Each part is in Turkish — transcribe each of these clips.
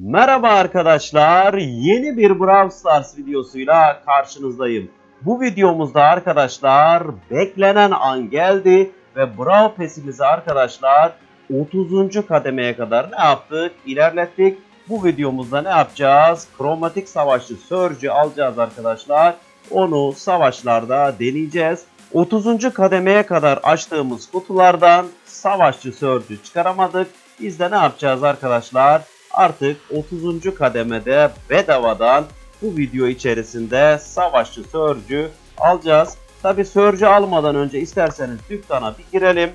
Merhaba arkadaşlar. Yeni bir Brawl Stars videosuyla karşınızdayım. Bu videomuzda arkadaşlar beklenen an geldi ve Brawl Pass'imizi arkadaşlar 30. kademeye kadar ne yaptık? İlerlettik. Bu videomuzda ne yapacağız? Kromatik savaşçı Surge'ü alacağız arkadaşlar. Onu savaşlarda deneyeceğiz. 30. kademeye kadar açtığımız kutulardan savaşçı Surge'ü çıkaramadık. Biz de ne yapacağız arkadaşlar? Artık 30. kademede bedavadan bu video içerisinde savaşçı Surge'ü alacağız. Tabi Surge'ü almadan önce isterseniz dükkana bir girelim.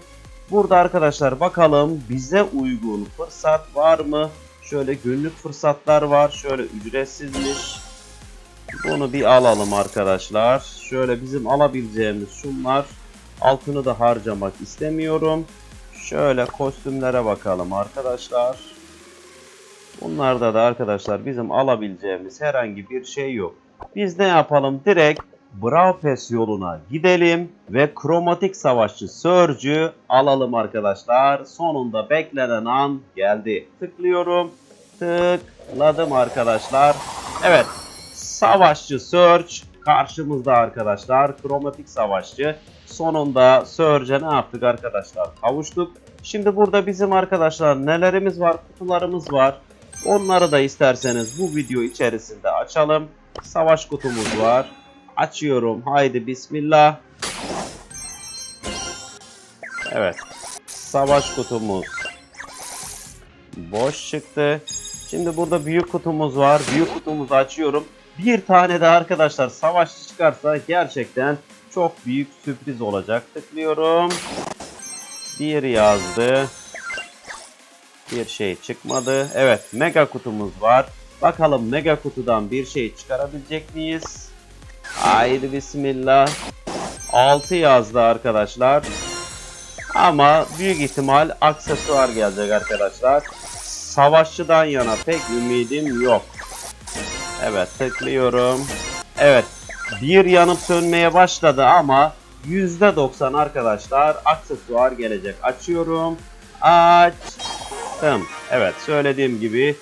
Burada arkadaşlar bakalım bize uygun fırsat var mı? Şöyle günlük fırsatlar var. Şöyle ücretsizmiş. Bunu bir alalım arkadaşlar. Şöyle bizim alabileceğimiz şunlar. Altını da harcamak istemiyorum. Şöyle kostümlere bakalım arkadaşlar. Bunlarda da arkadaşlar bizim alabileceğimiz herhangi bir şey yok. Biz ne yapalım? Direkt Brawl Pass yoluna gidelim ve kromatik savaşçı Surge'ü alalım arkadaşlar. Sonunda beklenen an geldi. Tıklıyorum. Tıkladım arkadaşlar. Evet. Savaşçı Surge karşımızda arkadaşlar. Kromatik savaşçı. Sonunda Surge'e ne yaptık arkadaşlar? Kavuştuk. Şimdi burada bizim arkadaşlar nelerimiz var? Kutularımız var. Onları da isterseniz bu video içerisinde açalım. Savaş kutumuz var. Açıyorum. Haydi bismillah. Evet. Savaş kutumuz boş çıktı. Şimdi burada büyük kutumuz var. Büyük kutumuzu açıyorum. Bir tane de arkadaşlar savaşçı çıkarsa gerçekten çok büyük sürpriz olacak. Tıklıyorum. Bir yazdı. Bir şey çıkmadı. Evet mega kutumuz var. Bakalım mega kutudan bir şey çıkarabilecek miyiz? Haydi bismillah. 6 yazdı arkadaşlar. Ama büyük ihtimal aksesuar gelecek arkadaşlar. Savaşçıdan yana pek ümidim yok. Evet tıklıyorum. Evet bir yanıp sönmeye başladı ama %90 arkadaşlar aksesuar gelecek. Açıyorum. Açtım. Evet söylediğim gibi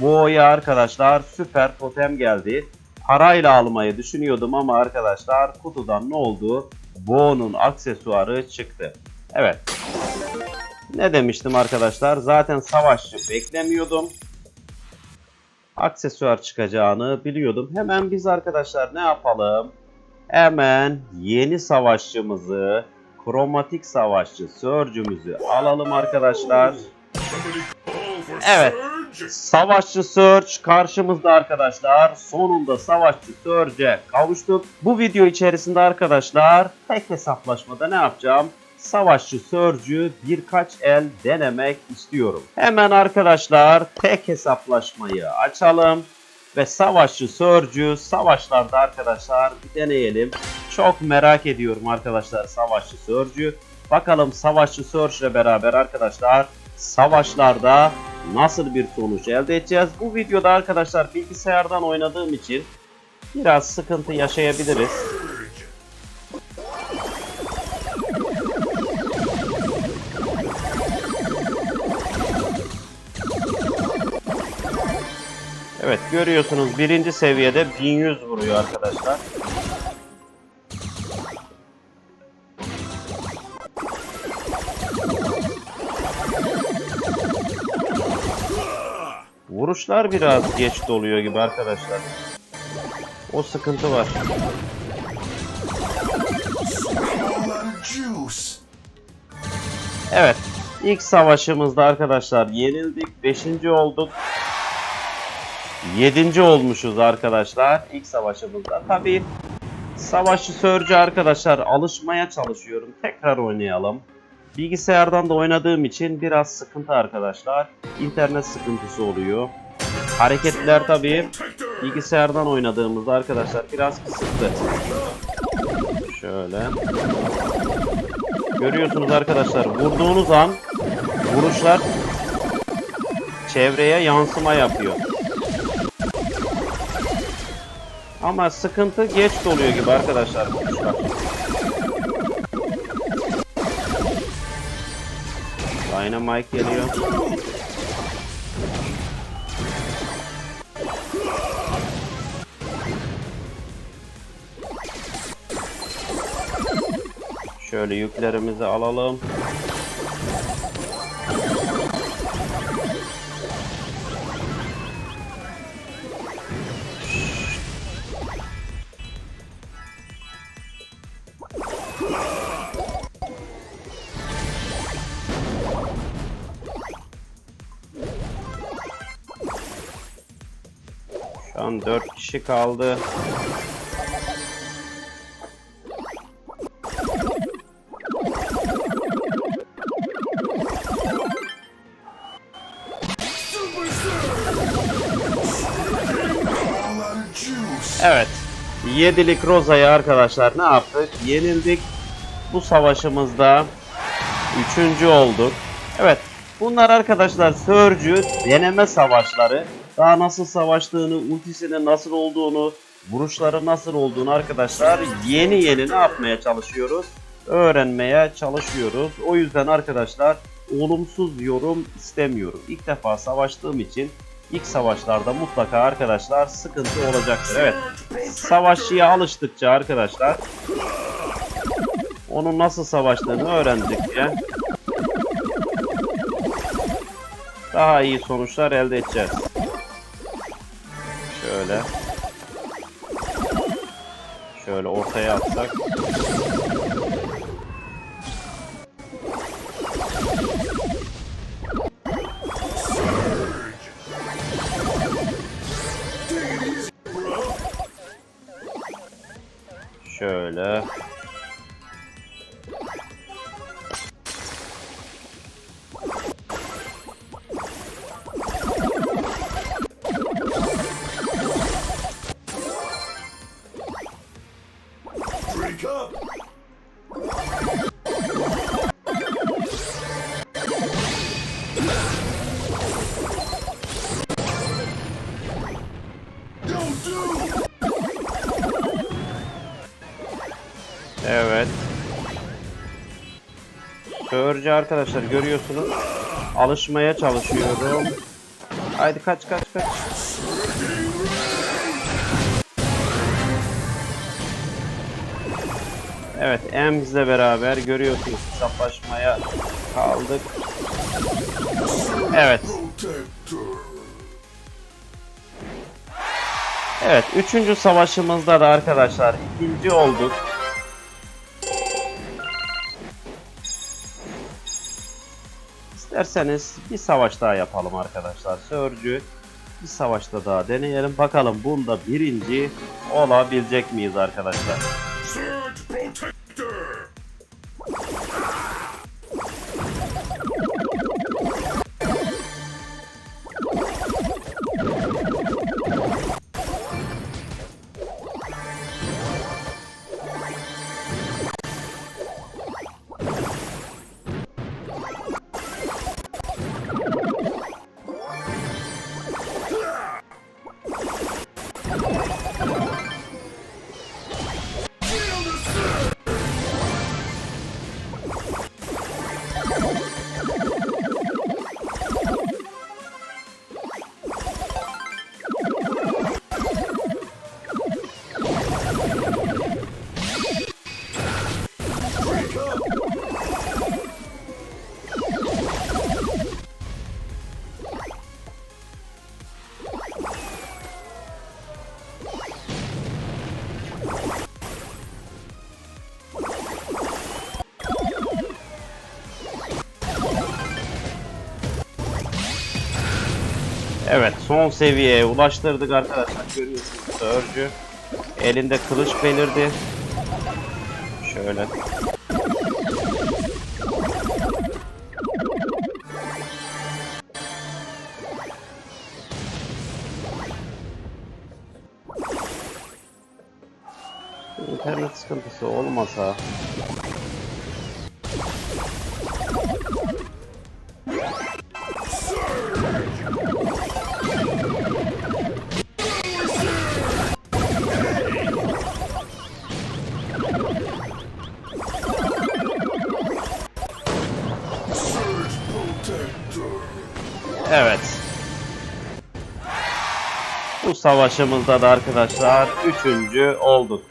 boya arkadaşlar süper totem geldi. Parayla almayı düşünüyordum ama arkadaşlar kutudan ne oldu? Bo'nun aksesuarı çıktı. Evet. Ne demiştim arkadaşlar? Zaten savaşçı beklemiyordum. Aksesuar çıkacağını biliyordum. Hemen biz arkadaşlar ne yapalım? Hemen yeni savaşçımızı, kromatik savaşçı Surge'ümüzü alalım arkadaşlar. Evet. Savaşçı Surge karşımızda arkadaşlar. Sonunda Savaşçı Surge'e kavuştuk. Bu video içerisinde arkadaşlar tek hesaplaşmada ne yapacağım? Savaşçı Surge'ü birkaç el denemek istiyorum. Hemen arkadaşlar tek hesaplaşmayı açalım. Ve Savaşçı Surge'ü savaşlarda arkadaşlar bir deneyelim. Çok merak ediyorum arkadaşlar Savaşçı Surge'ü. Bakalım Savaşçı Surge ile beraber arkadaşlar savaşlarda nasıl bir sonuç elde edeceğiz? Bu videoda arkadaşlar bilgisayardan oynadığım için biraz sıkıntı yaşayabiliriz. Evet görüyorsunuz birinci seviyede 1100 vuruyor arkadaşlar. Vuruşlar biraz geç doluyor gibi arkadaşlar. O sıkıntı var. Evet. ilk savaşımızda arkadaşlar yenildik. 5. olduk. 7. olmuşuz arkadaşlar ilk savaşımızda. Tabii savaşçı Surge arkadaşlar alışmaya çalışıyorum. Tekrar oynayalım. Bilgisayardan da oynadığım için biraz sıkıntı arkadaşlar. İnternet sıkıntısı oluyor. Hareketler tabii bilgisayardan oynadığımızda arkadaşlar biraz kısıtlı. Şöyle. Görüyorsunuz arkadaşlar vurduğunuz an vuruşlar çevreye yansıma yapıyor. Ama sıkıntı geç doluyor gibi arkadaşlar vuruşlar. Dynamite geliyor. Şöyle yüklerimizi alalım. Şu an 4 kişi kaldı. Yedilik Roza'yı arkadaşlar ne yaptık? Yenildik. Bu savaşımızda üçüncü olduk. Evet. Bunlar arkadaşlar Sörcü deneme savaşları. Daha nasıl savaştığını, ultisinin nasıl olduğunu, vuruşları nasıl olduğunu arkadaşlar yeni yeni ne yapmaya çalışıyoruz? Öğrenmeye çalışıyoruz. O yüzden arkadaşlar olumsuz yorum istemiyorum. İlk defa savaştığım için ilk savaşlarda mutlaka arkadaşlar sıkıntı olacaktır. Evet. Savaşçıya alıştıkça arkadaşlar onun nasıl savaştığını öğrendikçe daha iyi sonuçlar elde edeceğiz. Şöyle. Şöyle ortaya atsak. Şöyle. Sörcü arkadaşlar görüyorsunuz. Alışmaya çalışıyorum. Haydi kaç kaç kaç. Evet Emz'le beraber görüyorsunuz hesaplaşmaya kaldık. Evet. Evet, üçüncü savaşımızda da arkadaşlar ikinci olduk. İsterseniz bir savaş daha yapalım arkadaşlar. Sörcü bir savaşta daha deneyelim. Bakalım bunda birinci olabilecek miyiz arkadaşlar? Oh, my God. Son seviyeye ulaştırdık arkadaşlar. Görüyorsunuz Sörcü. Elinde kılıç belirdi. Şöyle. İnternet sıkıntısı olmasa bu savaşımızda da arkadaşlar üçüncü olduk.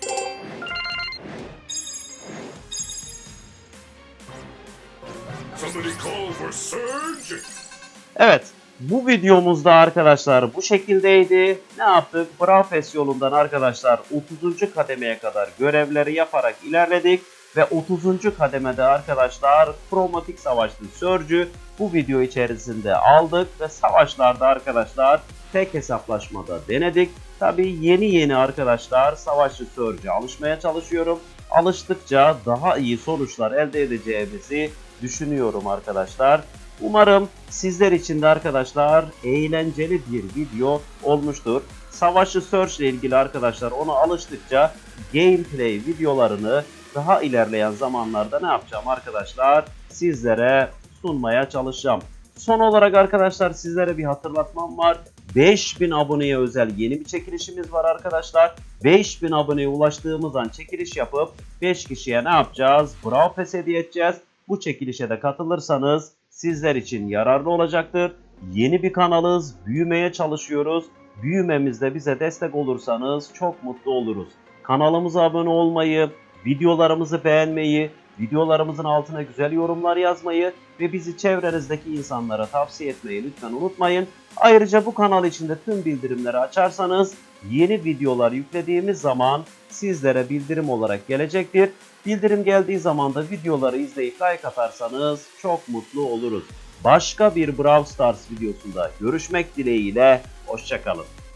Evet. Bu videomuzda arkadaşlar bu şekildeydi. Ne yaptık? Brafes yolundan arkadaşlar 30. kademeye kadar görevleri yaparak ilerledik. Ve 30. kademede arkadaşlar kromatik savaşlı Surge'ü bu video içerisinde aldık. Ve savaşlarda arkadaşlar tek hesaplaşmada denedik. Tabi yeni yeni arkadaşlar savaşçı Surge'e alışmaya çalışıyorum. Alıştıkça daha iyi sonuçlar elde edeceğimizi düşünüyorum arkadaşlar. Umarım sizler için de arkadaşlar eğlenceli bir video olmuştur. Savaşçı Search ile ilgili arkadaşlar ona alıştıkça gameplay videolarını daha ilerleyen zamanlarda ne yapacağım arkadaşlar sizlere sunmaya çalışacağım. Son olarak arkadaşlar sizlere bir hatırlatmam var. 5000 aboneye özel yeni bir çekilişimiz var arkadaşlar. 5000 aboneye ulaştığımız an çekiliş yapıp 5 kişiye ne yapacağız? Bravo Pass hediye edeceğiz. Bu çekilişe de katılırsanız sizler için yararlı olacaktır. Yeni bir kanalız, büyümeye çalışıyoruz. Büyümemizde bize destek olursanız çok mutlu oluruz. Kanalımıza abone olmayı, videolarımızı beğenmeyi, videolarımızın altına güzel yorumlar yazmayı ve bizi çevrenizdeki insanlara tavsiye etmeyi lütfen unutmayın. Ayrıca bu kanal içinde tüm bildirimleri açarsanız yeni videolar yüklediğimiz zaman sizlere bildirim olarak gelecektir. Bildirim geldiği zaman da videoları izleyip like atarsanız çok mutlu oluruz. Başka bir Brawl Stars videosunda görüşmek dileğiyle, hoşçakalın.